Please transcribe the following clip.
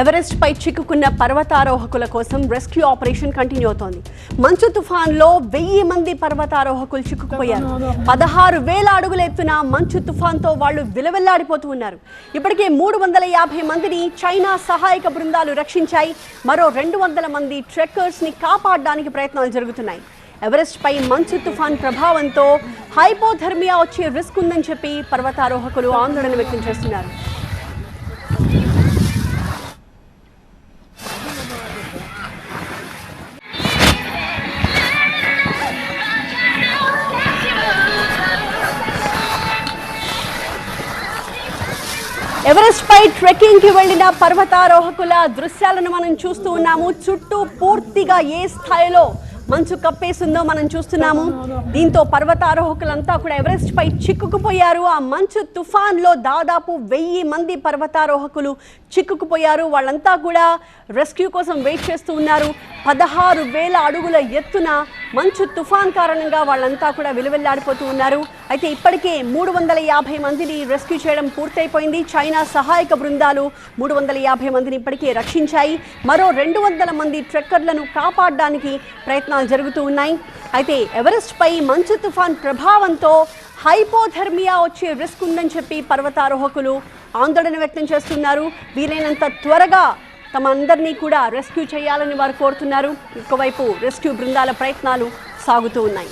Everest పై చిక్కుకున్న పర్వతారోహకుల కోసం rescue operation continue అవుతోంది. మంచు తుఫాన్లో వెయ్యి మంది పర్వతారోహకులు చిక్కుకుపోయారు. పదహారు వేల అడుగులు ఎత్తున మంచు తుఫాన్తో వాళ్ళు విలవెల్లాడిపోతూ ఉన్నారు. ఇప్పటికే మూడు వందల యాభై మందిని చైనా సహాయక బృందాలు రక్షించాయి. మరో రెండు వందల మంది ట్రెక్కర్స్ని కాపాడడానికి ప్రయత్నాలు జరుగుతున్నాయి. ఎవరెస్ట్ పై మంచు తుఫాన్ ప్రభావంతో హైపోథర్మియా వచ్చే రిస్క్ ఉందని చెప్పి పర్వతారోహకులు ఆందోళన వ్యక్తం చేస్తున్నారు. ఎవరెస్ట్ పై ట్రెక్కింగ్కి వెళ్ళిన పర్వతారోహకుల దృశ్యాలను మనం చూస్తూ ఉన్నాము. చుట్టూ పూర్తిగా ఏ స్థాయిలో మంచు కప్పేసిందో మనం చూస్తున్నాము. దీంతో పర్వతారోహకులంతా కూడా ఎవరెస్ట్ పై చిక్కుకుపోయారు. ఆ మంచు తుఫాన్లో దాదాపు వెయ్యి మంది పర్వతారోహకులు చిక్కుకుపోయారు. వాళ్ళంతా కూడా రెస్క్యూ కోసం వెయిట్ చేస్తూ ఉన్నారు. పదహారు వేల అడుగుల ఎత్తున మంచు తుఫాన్ కారణంగా వాళ్ళంతా కూడా విలువెల్లాడిపోతూ ఉన్నారు. అయితే ఇప్పటికే మూడు వందల యాభై మందిని రెస్క్యూ చేయడం పూర్తయిపోయింది. చైనా సహాయక బృందాలు మూడు వందల యాభై మందిని ఇప్పటికే రక్షించాయి. మరో రెండు వందల మంది ట్రెక్కర్లను కాపాడడానికి ప్రయత్నాలు జరుగుతూ ఉన్నాయి. అయితే ఎవరెస్ట్పై మంచు తుఫాన్ ప్రభావంతో హైపోథర్మియా వచ్చే రిస్క్ ఉందని చెప్పి పర్వతారోహకులు ఆందోళన వ్యక్తం చేస్తున్నారు. వీలైనంత త్వరగా తమ అందరినీ కూడా రెస్క్యూ చేయాలని వారు కోరుతున్నారు. ఇంకోవైపు రెస్క్యూ బృందాల ప్రయత్నాలు సాగుతూ ఉన్నాయి.